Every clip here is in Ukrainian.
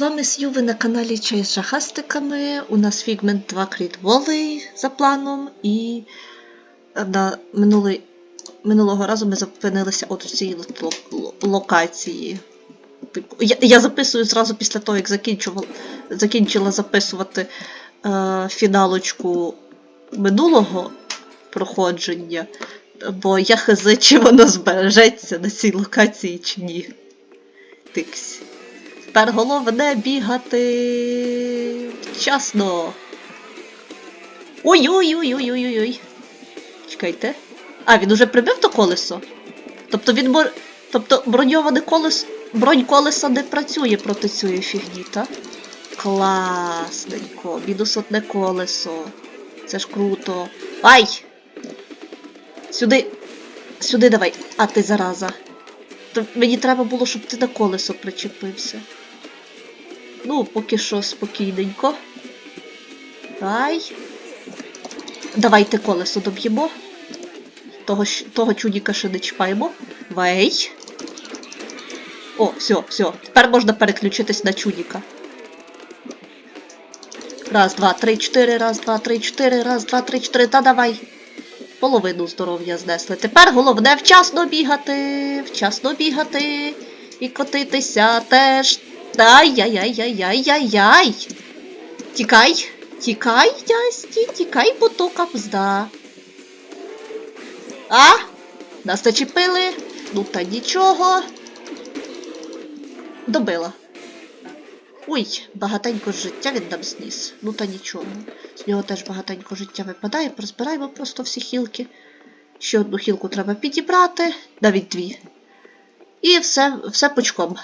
вами Сью, ви на каналі Чай з шахастиками. У нас фігмент 2 крітволий за планом, і на минулий, минулого разу ми зупинилися от в цій локації. Типу, я, я записую зразу після того, як закінчила записувати е, фіналочку минулого проходження, бо я хз, чи воно збережеться на цій локації чи ні. Тиксь. Тепер головне бігати вчасно. Ой-ой-ой-ой-ой-ой. Чекайте. А, він уже прибив то колесо? Тобто він мор... Тобто броньоване колесо. Бронь колеса не працює проти цієї фігні, так? Класненько. Мінус одне колесо. Це ж круто. Ай! Сюди. Сюди давай. А ти зараза. Мені треба було, щоб ти на колесо причепився. Ну, поки що спокійненько. Ай. Давайте колесо доб'ємо. Того, того чудіка ще не чіпаємо. Вей. О, все, все. Тепер можна переключитись на чудіка. Раз, два, три, чотири, раз, два, три, чотири, раз, два, три, чотири. Та давай. Половину здоров'я знесли. Тепер головне вчасно бігати, вчасно бігати і котитися теж. Ай-яй-яй-яй-яй-яй-яй. Тікай, тікай, Ясті, тікай, бо то капзда. А? Нас зачепили. Ну та нічого. Добила. Ой, багатенько життя він нам зніс. Ну та нічого. З нього теж багатенько життя випадає, розбираємо просто всі хілки. Ще одну хілку треба підібрати, навіть дві. І все, все пучком.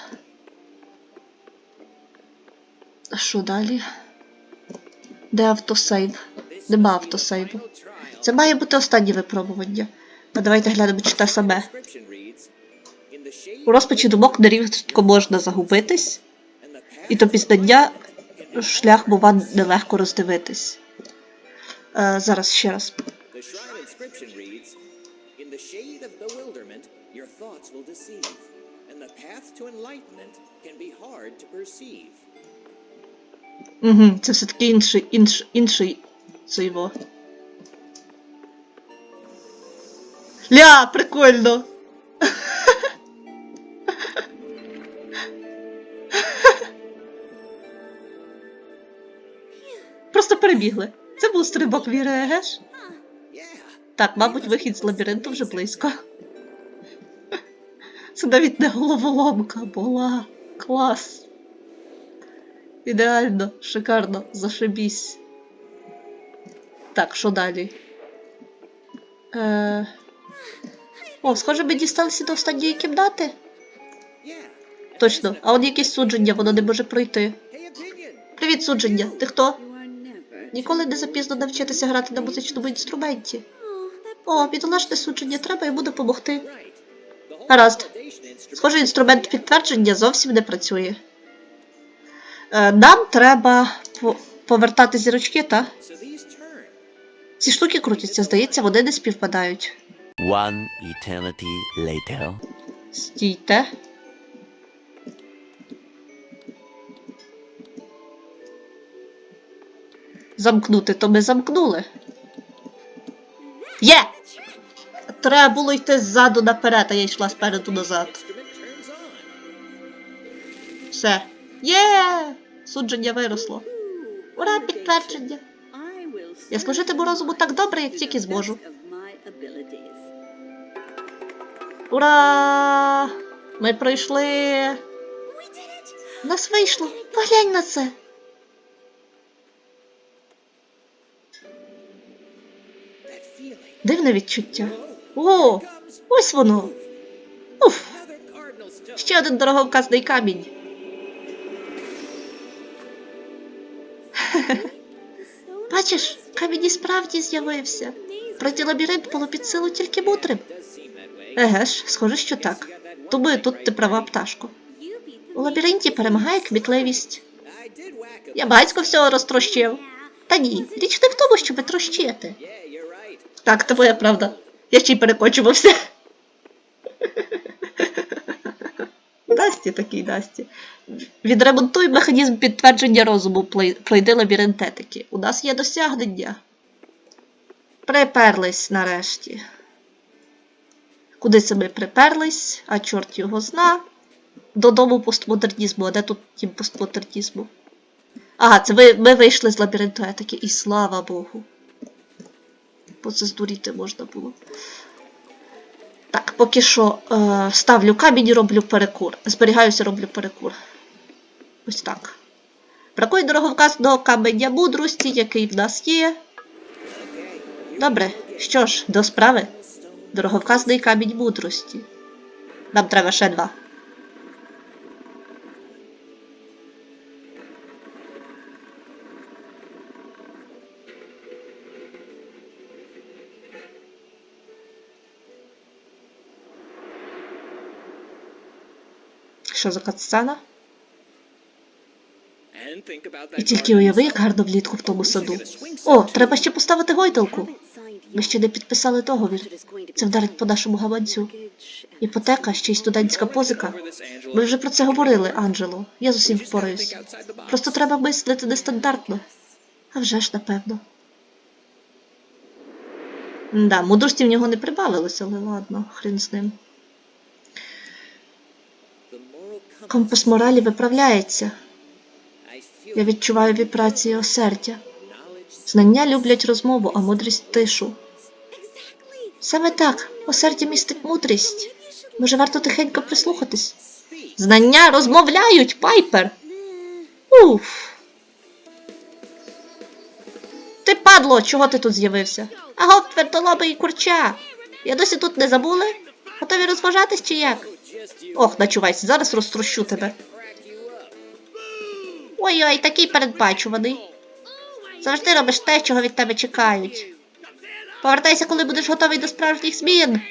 Що далі? Де автосейв? Нема автосейву. Це має бути останнє випробування. А давайте глянемо, чи те саме. У розпачі думок нерідко можна загубитись, і до пізнання шлях бува нелегко роздивитись. Е, зараз ще раз. Your thoughts will deceive, and the path to enlightenment can be hard to perceive. Угу, це все-таки інший, інший, інший це його. Ля, прикольно! Просто перебігли. Це був стрибок віри? Yeah, Так, мабуть, вихід з лабіринту вже близько. Це навіть не головоломка була. Клас. Ідеально, шикарно, зашибісь. Так, що далі? Е... О, схоже, ми дісталися до останньої кімнати. Точно, а он якесь судження, воно не може пройти. Привіт, судження. Ти хто? Ніколи не запізно навчитися грати на музичному інструменті. О, бідолашне судження, треба йому допомогти. Гаразд. Схоже, інструмент підтвердження зовсім не працює. Е, нам треба повертати зірочки, та? So these turn. Ці штуки крутяться, здається, вони не співпадають. One eternity later. Стійте. Замкнути, то ми замкнули. Є! Треба було йти ззаду наперед, а я йшла спереду назад. Все. Є! Судження виросло. Ура, підтвердження. Я служитиму розуму так добре, як тільки зможу. Ура! Ми пройшли. У нас вийшло. Поглянь на це. Дивне відчуття. О, ось воно. Уф, ще один дороговказний камінь. Бачиш, камінь і справді з'явився. Пройти лабіринт було під силу тільки мудрим. Еге ж, схоже, що так. Думаю, тут ти права, пташко. У лабіринті перемагає кмітливість. Я батько всього розтрощив. Та ні, річ не в тому, щоб трощити. Так, твоя правда. Я ще й перекочувався. Насті такий Насті. Відремонтуй механізм підтвердження розуму, пройди лабіринт етики. У нас є досягнення. Приперлись нарешті. Куди це ми приперлись, а чорт його зна. Додому постмодернізму, а де тут тім постмодернізму? Ага, це ви, ми вийшли з лабіринту етики, і слава Богу. Бо це здуріти можна було. Поки що е, ставлю камінь і роблю перекур. Зберігаюся, роблю перекур. Ось так. Бракує дороговказного каменя мудрості, який в нас є. Добре, що ж, до справи. Дороговказний камінь мудрості. Нам треба ще два. Що за катсцена? І тільки уяви, як гарно влітку в тому саду. О, треба ще поставити гойдалку. Ми ще не підписали договір. Це вдарить по нашому гаманцю. Іпотека, ще й студентська позика. Ми вже про це говорили, Анджело. Я з усім впораюсь. Просто треба мислити нестандартно. А вже ж, напевно. Да, мудрості в нього не прибавилося, але ладно, хрін з ним. Компас моралі виправляється. Я відчуваю вібрації осердя. Знання люблять розмову, а мудрість тишу. Саме так, осердя містить мудрість. Може, варто тихенько прислухатись. Знання розмовляють, Пайпер. Уф. Ти падло, чого ти тут з'явився? Аго, твердолобий курча. Я досі тут не забули? Готові розважатись чи як? Ох, начувайся, зараз розтрощу тебе. Ой-ой, такий передбачуваний. Завжди робиш те, чого від тебе чекають. Повертайся, коли будеш готовий до справжніх змін.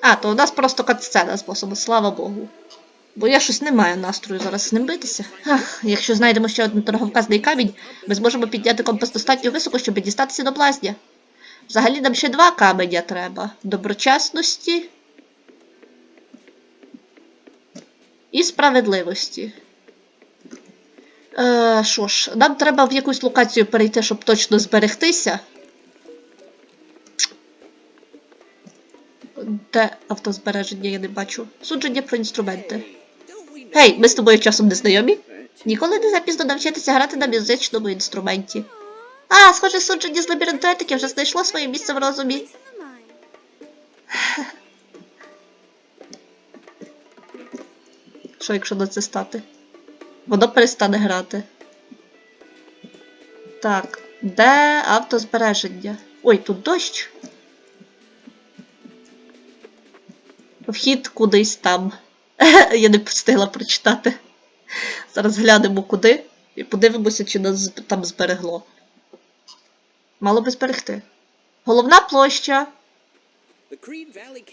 А, то у нас просто катсцена з босом, слава Богу. Бо я щось не маю настрою зараз з ним битися. Ах, якщо знайдемо ще один торговказний камінь, ми зможемо підняти компас достатньо високо, щоб дістатися до блазня. Взагалі нам ще два каменя треба: доброчесності і справедливості. Е, що ж, нам треба в якусь локацію перейти, щоб точно зберегтися. Де автозбереження я не бачу. Судження про інструменти. Гей, ми з тобою часом не знайомі? Ніколи не запізно навчитися грати на музичному інструменті. А, схоже, судження з лабіринту етики вже знайшло своє місце в розумі. Що, якщо на це стати? Воно перестане грати. Так, де автозбереження? Ой, тут дощ. Вхід кудись там. Я не встигла прочитати. Зараз глянемо куди і подивимося, чи нас там зберегло. Мало би зберегти. Головна площа.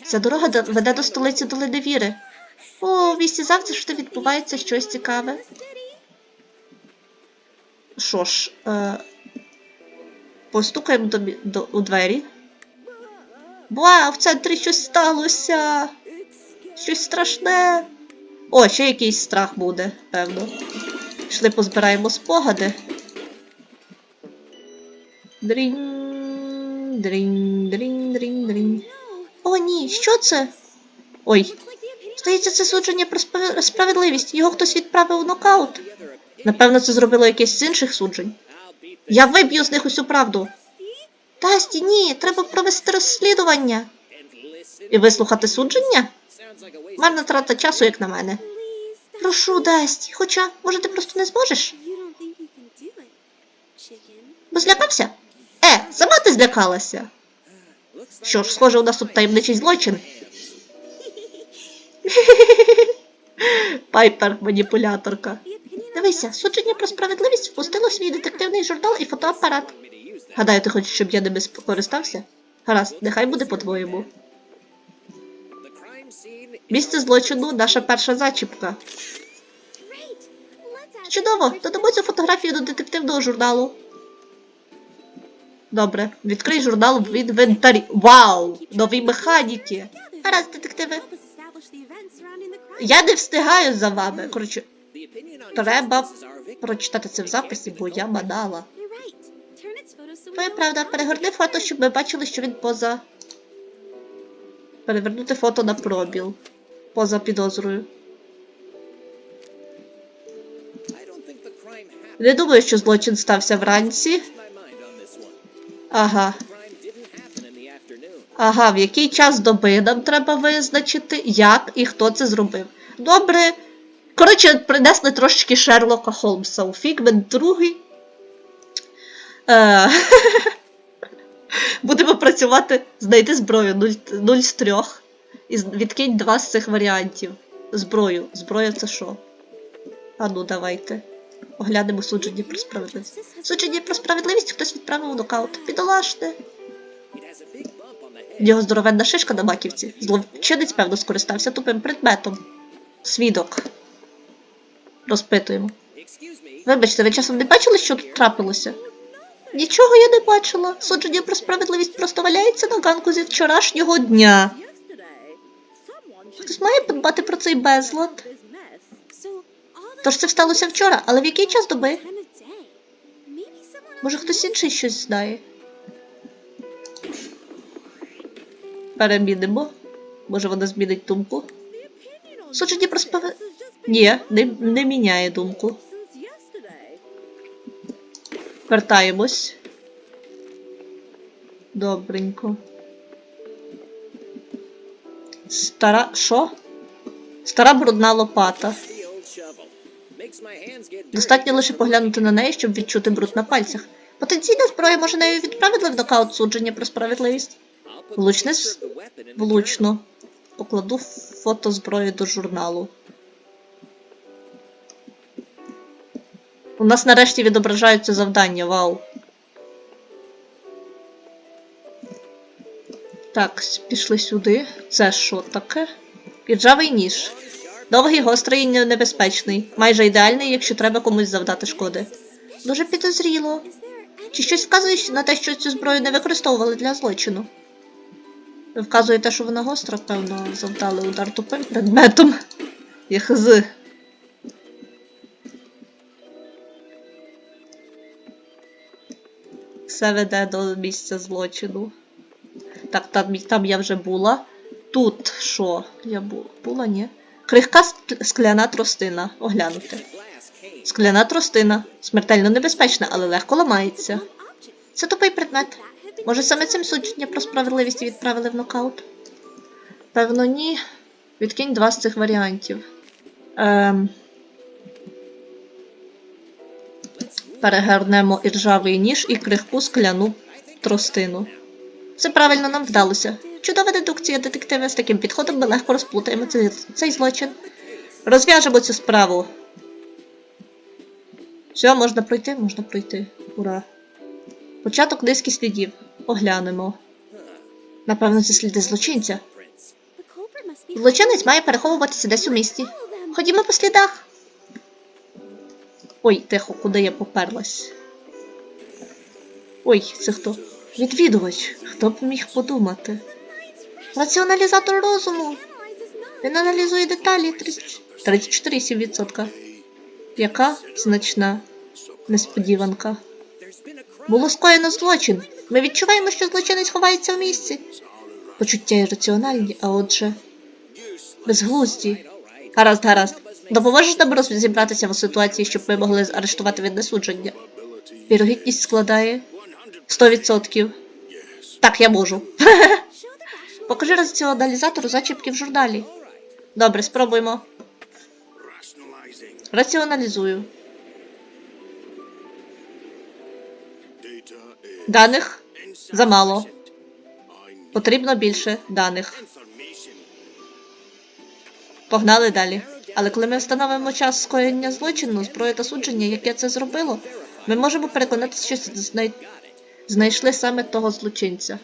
Ця дорога веде до столиці долини Віри. О, в місті завжди відбувається щось цікаве. Що ж, е, постукаємо до, до, у двері. Вау, в центрі щось сталося. Щось страшне. О, ще якийсь страх буде, певно. Пішли позбираємо спогади. Дрінь, дрінь, дрінь, дрінь, дрінь. О, ні, що це? Ой, здається, це судження про справедливість. Його хтось відправив у нокаут. Напевно, це зробило якесь з інших суджень. Я виб'ю з них усю правду. Тасті, ні, треба провести розслідування. І вислухати судження? Марна трата часу, як на мене. Прошу, Дасті, хоча, може, ти просто не зможеш? Бо злякався? Е, сама ти злякалася. Що ж, схоже, у нас тут таємничий злочин. Пайпер, маніпуляторка. Дивися, судження про справедливість впустило свій детективний журнал і фотоапарат. Гадаю, ти хочеш, щоб я ними скористався? Гаразд, нехай буде по-твоєму. Місце злочину наша перша зачіпка. Чудово, додамо цю фотографію до детективного журналу. Добре, відкрий журнал в інвентарі. Вау! Нові механіки! Гаразд, детективи. Я не встигаю за вами. Коротше, треба прочитати це в записі, бо я мадала. Твоя правда, перегорни фото, щоб ми бачили, що він поза. Перевернути фото на пробіл. Поза підозрою. Не думаю, що злочин стався вранці. Ага. Ага, в який час доби нам треба визначити, як і хто це зробив. Добре. Коротше, принесли трошечки Шерлока Холмса у фігмент другий. Е, Будемо працювати, знайти зброю 0, 0 з 3. І відкинь два з цих варіантів. Зброю. Зброя це що? А ну, давайте. Оглянемо судження про справедливість. Судження про справедливість хтось відправив нокаут. Підолаште. Його здоровенна шишка на маківці. Злочинець, певно, скористався тупим предметом. Свідок. Розпитуємо. Вибачте, ви часом не бачили, що тут трапилося? Нічого я не бачила. Судження про справедливість просто валяється на ганку зі вчорашнього дня. Хтось має подбати про цей безлад. Тож це сталося вчора, але в який час доби? Може, хтось інший щось знає? Перемінимо. Може, вона змінить думку? Судження про справедливість... Ні, не, не міняє думку. Вертаємось. Добренько. Стара. Що? Стара брудна лопата. Достатньо лише поглянути на неї, щоб відчути бруд на пальцях. Потенційна зброя може нею відправити в нокаут судження про справедливість. I'll Влучне the с- picture of the weapon in the Влучно. Покладу фото зброї до журналу. У нас нарешті відображаються завдання, вау. Так, пішли сюди. Це що таке? Іржавий ніж. Довгий, гострий і небезпечний. Майже ідеальний, якщо треба комусь завдати шкоди. Дуже підозріло. Чи щось вказує на те, що цю зброю не використовували для злочину? Ви вказуєте, що вона гостра, певно, завдали удар тупим предметом. Яхз. Все веде до місця злочину. Так, там, там я вже була. Тут що? Я була, була, ні. Крихка скляна тростина. Оглянути. Скляна тростина. Смертельно небезпечна, але легко ламається. Це тупий предмет. Може, саме цим судження про справедливість відправили в нокаут? Певно, ні. Відкинь два з цих варіантів. Ем... Перегорнемо іржавий ніж і крихку скляну тростину. Все правильно нам вдалося. Чудова дедукція, детективи. З таким підходом ми легко розплутаємо цей, цей злочин. Розв'яжемо цю справу. Все, можна пройти, можна пройти. Ура. Початок низки слідів. Оглянемо. Напевно, це сліди злочинця. Злочинець має переховуватися десь у місті. Ходімо по слідах. Ой, тихо, куди я поперлась? Ой, це хто? Відвідувач. Хто б міг подумати? Раціоналізатор розуму. Він аналізує деталі 30 34,7%. Яка значна несподіванка. Було скоєно злочин. Ми відчуваємо, що злочинець ховається в місці. Почуття ірраціональні, а отже, безглузді. Гаразд, гаразд. Допоможеш нам розібратися в ситуації, щоб ми могли арештувати від несудження? Вірогідність складає 100%. Так, я можу. Покажи раціоналізатору зачіпки в журналі. Добре, спробуємо. Раціоналізую. Даних замало. Потрібно більше даних. Погнали далі. Але коли ми встановимо час скоєння злочину, зброї та судження, яке це зробило, ми можемо переконатися, що знай... знайшли саме того злочинця.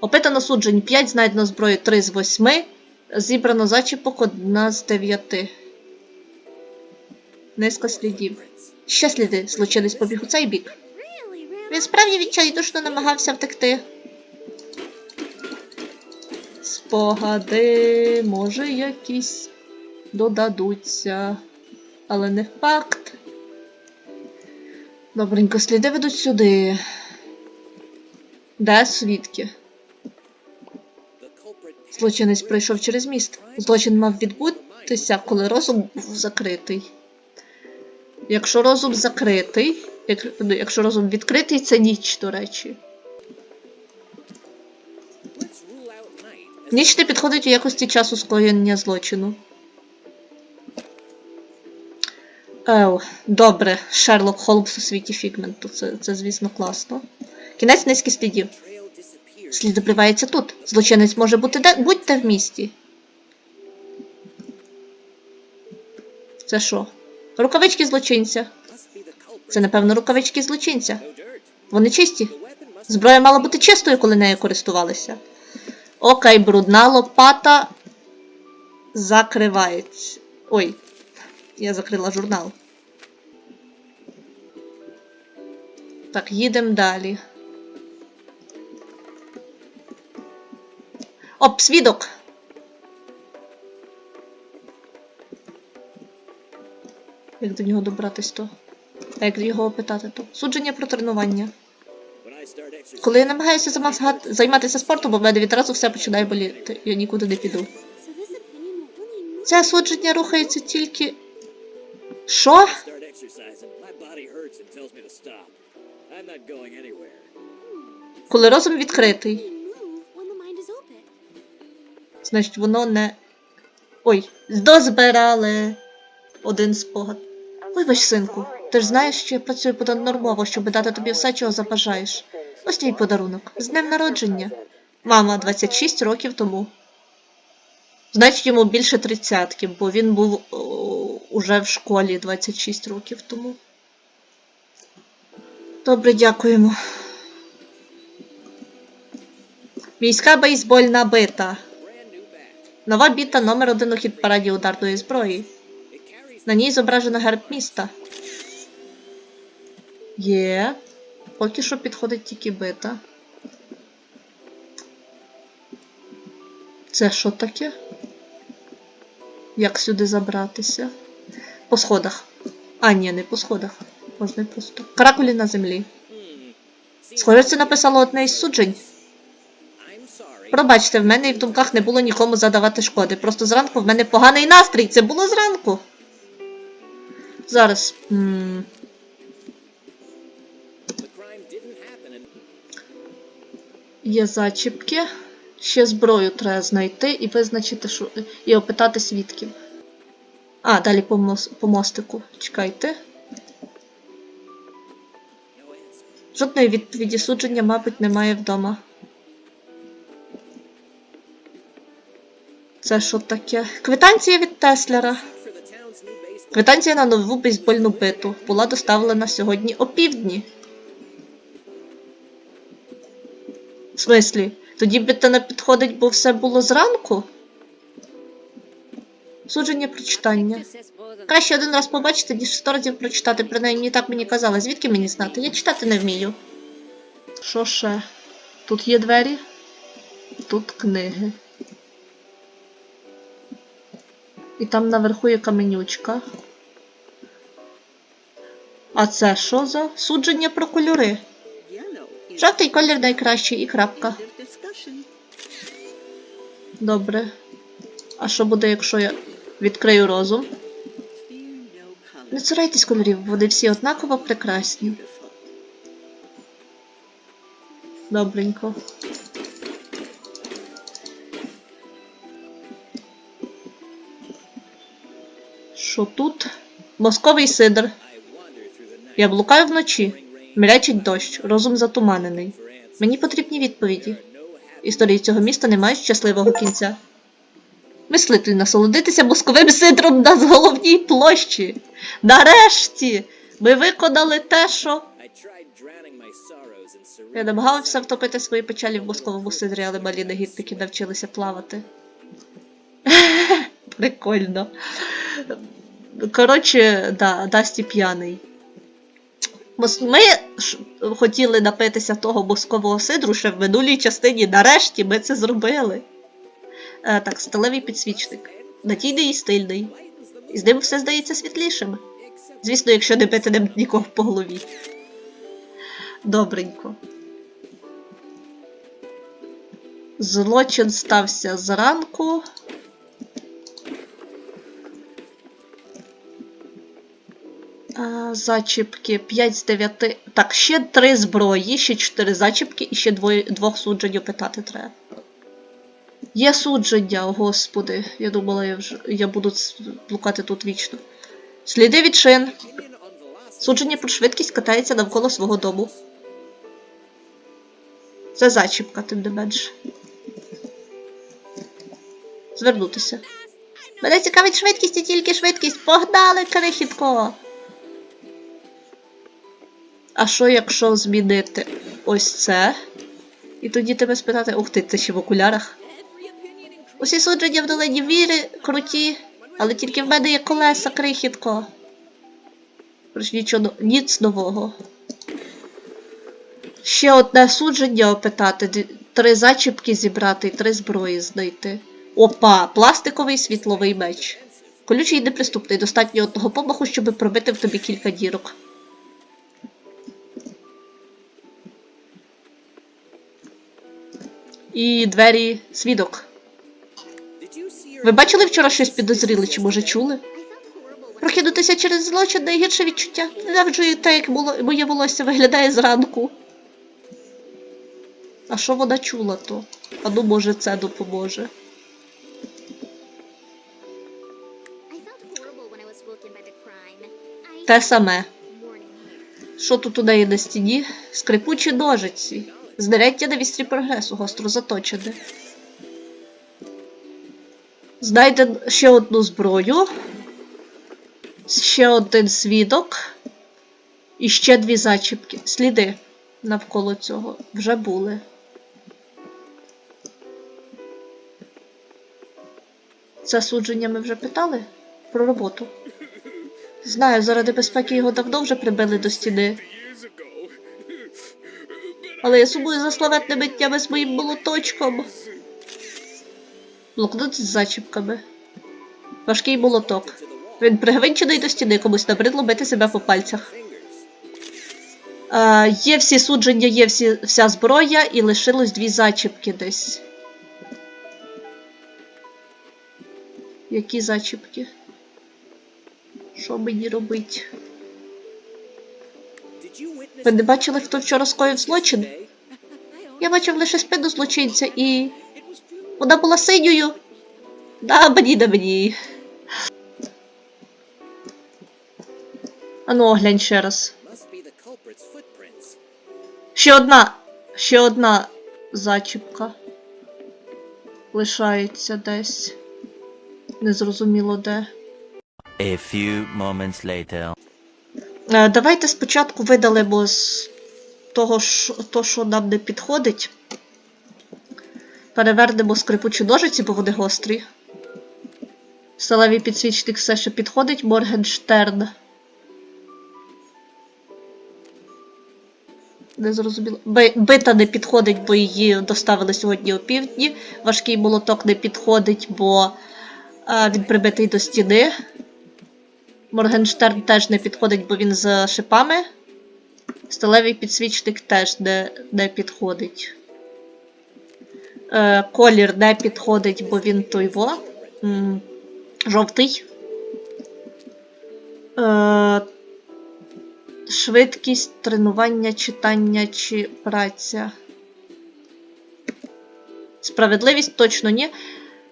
Опитано суджень 5, знайдено зброю 3 з 8, зібрано зачіпок 1 з 9. Низка слідів. Ще сліди. Злочинець побіг у цей бік. Він справді відчайдушно намагався втекти. спогади, може, якісь додадуться, але не факт. Добренько, сліди ведуть сюди. Де свідки? Злочинець пройшов через міст. Злочин мав відбутися, коли розум був закритий. Якщо розум закритий, як, ну, якщо розум відкритий, це ніч, до речі. Ніч не підходить у якості часу скоєння злочину. Ев, добре, Шерлок Холмс у світі Фігменту. Це, це звісно, класно. Кінець низки слідів. Слід обривається тут. Злочинець може бути де будь-де в місті. Це що? Рукавички злочинця. Це, напевно, рукавички злочинця. Вони чисті. Зброя мала бути чистою, коли нею користувалися. Окей, брудна лопата закривається. Ой, я закрила журнал. Так, їдемо далі. Оп, свідок! Як до нього добратись то? А як його опитати то? Судження про тренування. Коли я намагаюся займатися спортом, у мене відразу все починає боліти. Я нікуди не піду. Це судження рухається тільки. Що? Коли розум відкритий, значить воно не. Ой, дозбирали один спогад. Вибач, синку, ти ж знаєш, що я працюю понаднормово, щоб дати тобі все, чого забажаєш. Ось твій подарунок. З днем народження. Мама, 26 років тому. Значить, йому більше тридцятки, бо він був о, уже в школі 26 років тому. Добре, дякуємо. Міська бейсбольна бита. Нова біта номер один у хіт параді ударної зброї. На ній зображено герб міста. Є. Поки що підходить тільки бита. Це що таке? Як сюди забратися? По сходах. А, ні, не по сходах. Можна просто. Каракулі на землі. Схоже, це написало одне із суджень. Пробачте, в мене і в думках не було нікому задавати шкоди. Просто зранку в мене поганий настрій. Це було зранку. Зараз. м, Є зачіпки. Ще зброю треба знайти і визначити, що. і опитати свідків. А, далі по, мос... по мостику. Чекайте. Жодної відповіді судження, мабуть, немає вдома. Це що таке? Квитанція від Теслера. Квитанція на нову бейсбольну биту була доставлена сьогодні опівдні. В смислі? Тоді би бита не підходить, бо все було зранку? Судження про читання. Краще один раз побачити, ніж сто разів прочитати, принаймні так мені казали. Звідки мені знати? Я читати не вмію. Що ще? Тут є двері, тут книги. І там наверху є каменючка. А це що за судження про кольори? Жовтий колір найкращий і крапка. Добре. А що буде, якщо я відкрию розум? Не цурайтесь кольорів, вони всі однаково прекрасні. Добренько. Що тут? Московий сидр. Я блукаю вночі. Мрячить дощ, розум затуманений. Мені потрібні відповіді. Історії цього міста не мають щасливого кінця. Мислитель насолодитися московим сидром на головній площі. Нарешті! Ми виконали те, що. Я намагався втопити свої печалі в московому сидрі, але малі негідники навчилися плавати. Прикольно. Коротше, да, Дасті п'яний. Ми хотіли напитися того москового сидру ще в минулій частині. Нарешті ми це зробили. Е, так, сталевий підсвічник. Надійний і стильний. І з ним все здається світлішим. Звісно, якщо не бити ним нікого по голові. Добренько. Злочин стався зранку. Зачіпки 5 з 9. Так, ще 3 зброї, ще 4 зачіпки і ще двоє, двох суджень питати треба. Є судження, о господи. Я думала, я вже я буду блукати тут вічно. Сліди від шин. Судження про швидкість катається навколо свого дому. Це зачіпка, тим не менше. Звернутися. Мене цікавить швидкість і тільки швидкість. Погнали, крихітко! А що, якщо змінити ось це? І тоді тебе спитати, ух ти, це ще в окулярах. Усі судження в долині віри круті, але тільки в мене є колеса, крихітко. Тож нічого ніц нового. Ще одне судження опитати, три зачіпки зібрати і три зброї знайти. Опа, пластиковий світловий меч. Колючий і неприступний, достатньо одного помаху, щоб пробити в тобі кілька дірок. І двері свідок. Ви бачили вчора щось підозріле, чи може чули? Прокинутися через злочин найгірше відчуття. Ненавиджу і те, як моє волосся виглядає зранку. А що вона чула то? А ну, може, це допоможе. Те саме. Що тут у неї на стіні? Скрипучі ножиці. Знаряддя на вістрі прогресу, гостро заточене. Знайден ще одну зброю. Ще один свідок. І ще дві зачіпки. Сліди навколо цього вже були. Це судження ми вже питали про роботу. Знаю, заради безпеки його давно вже прибили до стіни. Але я сумую за славетними днями з моїм молоточком. Блокнот з зачіпками. Важкий молоток. Він пригвинчений до стіни, комусь набридло бити себе по пальцях. Е, є всі судження, є всі, вся зброя, і лишилось дві зачіпки десь. Які зачіпки? Що мені робить? Ви не бачили, хто вчора скоїв злочин? Я бачив лише спину злочинця і. Вона була синьою. Да, мені да мені. Ану, оглянь ще раз. Ще одна. Ще одна зачіпка. Лишається десь. Незрозуміло де. A few moments later. Е, Давайте спочатку видалимо з того, що, що нам не підходить. Перевернемо скрипучі ножиці, бо вони гострі. Сталевий підсвічник все ще підходить. Моргенштерн. Не зрозуміло. Бита не підходить, бо її доставили сьогодні о півдні. Важкий молоток не підходить, бо е, він прибитий до стіни. Моргенштерн теж не підходить, бо він з шипами. Сталевий підсвічник теж не, не підходить. Е, колір не підходить, бо він той во. м, жовтий. Е, швидкість, тренування, читання чи праця. Справедливість точно ні.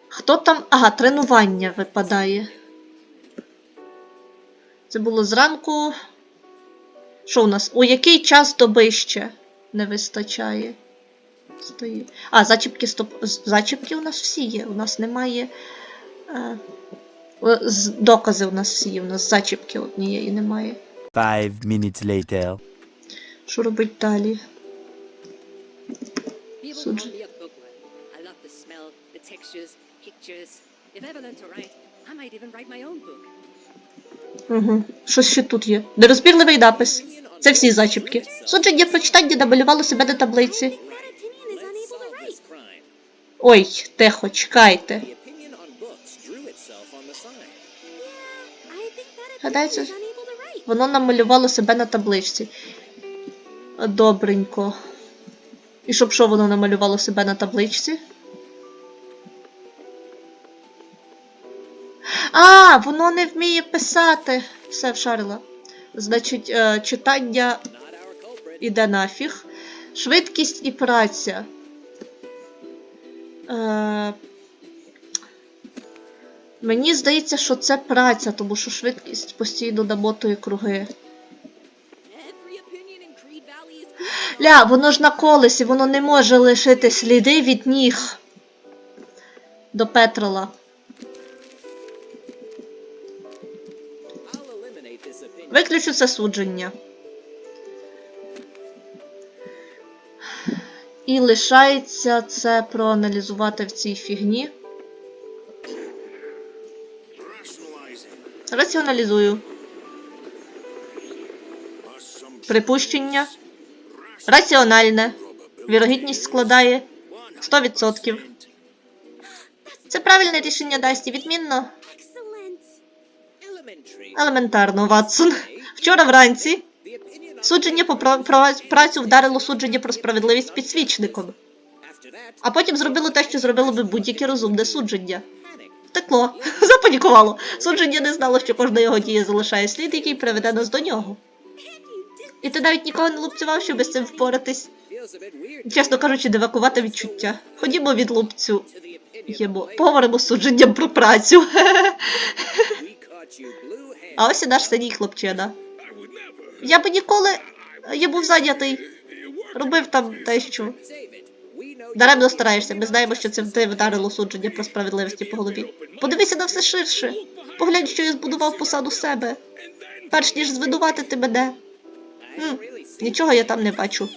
Хто там. Ага, тренування випадає. Це було зранку. Що у нас? У який час доби ще не вистачає? Стоїть. А, зачіпки стоп. Зачіпки у нас всі є. У нас немає. Е, докази у нас всі є. У нас зачіпки однієї немає. Five minutes later. Що робить далі? I might even write my own book. Угу. Щось ще тут є. Нерозбірливий напис. Це всі зачіпки. Судження прочитання намалювало себе на таблиці. Ой, техо, чекайте. Гадається, воно намалювало себе на табличці. Добренько. І щоб що воно намалювало себе на табличці? А, воно не вміє писати. Все вшарила. Значить, е, читання іде нафіг. Швидкість і праця. Е, мені здається, що це праця, тому що швидкість постійно намотує круги. Ля, воно ж на колесі, воно не може лишити сліди від ніг. До Петрола. Виключу це судження. І лишається це проаналізувати в цій фігні. Раціоналізую. Припущення. Раціональне. Вірогідність складає 100%. Це правильне рішення Дасті. Відмінно. Елементарно, Ватсон. Вчора вранці судження по працю вдарило судження про справедливість підсвічником, а потім зробило те, що зробило би будь-яке розумне судження. Втекло, запанікувало. Судження не знало, що кожна його дія залишає слід, який приведе нас до нього. І ти навіть нікого не лупцював, щоб з цим впоратись. Чесно кажучи, дивакувати відчуття. Ходімо від лупцю. Поговоримо з судженням про працю. А ось і наш синій хлопчина. Я би ніколи. Я був зайнятий. Робив там те, що. Даремно стараєшся, ми знаємо, що це ти вдарило судження про справедливості по голові. Подивися на все ширше. Поглянь, що я збудував посаду себе. Перш ніж звинуватити мене. М, нічого я там не бачу.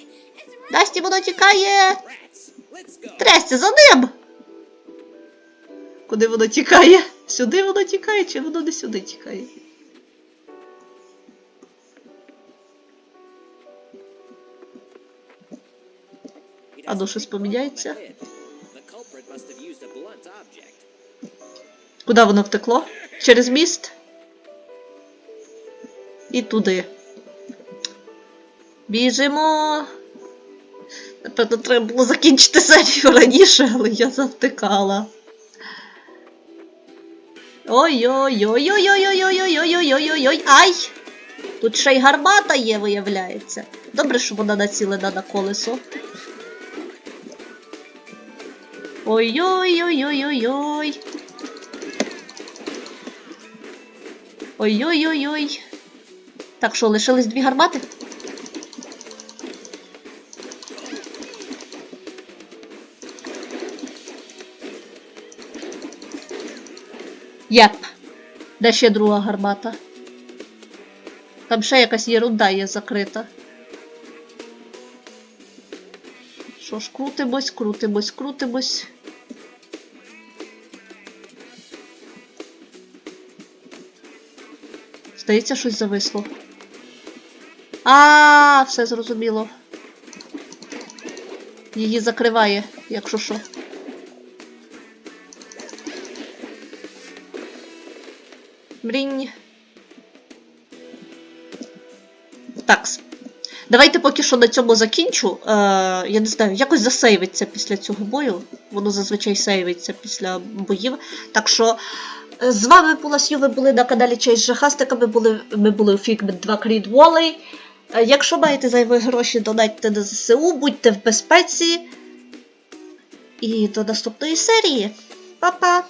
Насті, воно тікає! Трясся за ним! Куди воно тікає? Сюди воно тікає, чи воно не сюди тікає? А ну, щось поміняється? Куди воно втекло? Через міст? І туди. Біжимо. Напевно, треба було закінчити серію раніше, але я завтикала. Ой-ой-ой-ой-ой-ой-ой-ой-ой-ой-ой-ой. Ай! Тут ще й гармата є, виявляється. Добре, що вона націлена на колесо. Ой-ой-ой-ой-ой-ой. Ой-ой-ой-ой. Так що, лишились дві гармати? Єп. Де ще друга гармата? Там ще якась єрунда є закрита. Що ж, крутимось, крутимось, крутимось. Здається, щось зависло. А, все зрозуміло. Її закриває, якщо що. Брінь. Такс. Давайте поки що на цьому закінчу. Е, я не знаю, якось засейвиться після цього бою. Воно зазвичай сейвиться після боїв. Так що. З вами була Сью, ви були на каналі Чейдж Жахастика, ми були, ми були у Figment 2 Creed Volley. Е, Якщо маєте зайві гроші, донайте на ЗСУ, будьте в безпеці. І до наступної серії. Па-па!